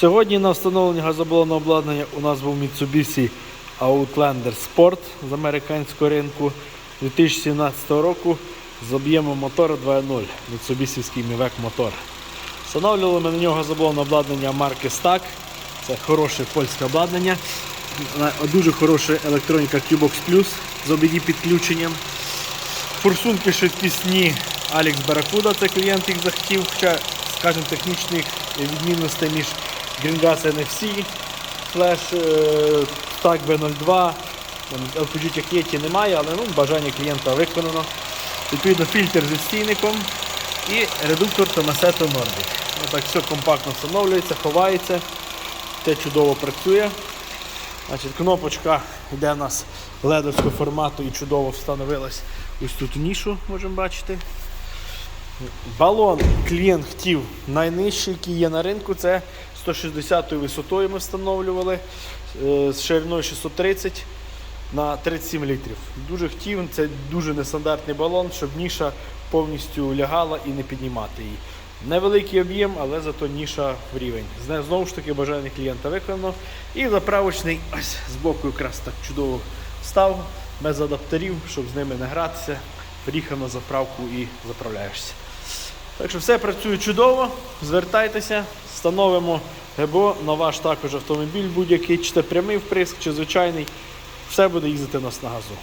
Сьогодні на встановленні газоблонного обладнання у нас був Mitsubishi Outlander Sport з американського ринку 2017 року з об'ємом мотора 2.0 Mitsubishi Mivec мотор. Встановлювали ми на нього газоблонне обладнання марки Stack. Це хороше польське обладнання. Дуже хороша електроніка Cubox Plus з OBD підключенням. Форсунки швидкісні Alex Barracuda, це клієнт їх захотів, хоча, скажімо, технічних відмінностей між Greengas NFC, е, Stack B02, LPG Тякеті немає, але ну, бажання клієнта виконано. Відповідно, фільтр зі стійником і редуктор Tomasetto Nordic. Отак все компактно встановлюється, ховається, те чудово працює. Значить, кнопочка йде у нас ледовського формату і чудово встановилась ось тут нішу, можемо бачити. Балон клієнт хотів найнижчий, який є на ринку, це 160 висотою ми встановлювали е, з шириною 630 на 37 літрів. Дуже хотів, це дуже нестандартний балон, щоб ніша повністю лягала і не піднімати її. Невеликий об'єм, але зато ніша в рівень. Знову ж таки, бажання клієнта виконано. І заправочний ось збоку якраз так чудово став, без адаптерів, щоб з ними не гратися. Приїхав на заправку і заправляєшся. Так що все працює чудово. Звертайтеся, встановимо ГБО на ваш також автомобіль будь-який, чи це прямий вприск, чи звичайний. Все буде їздити нас на газу.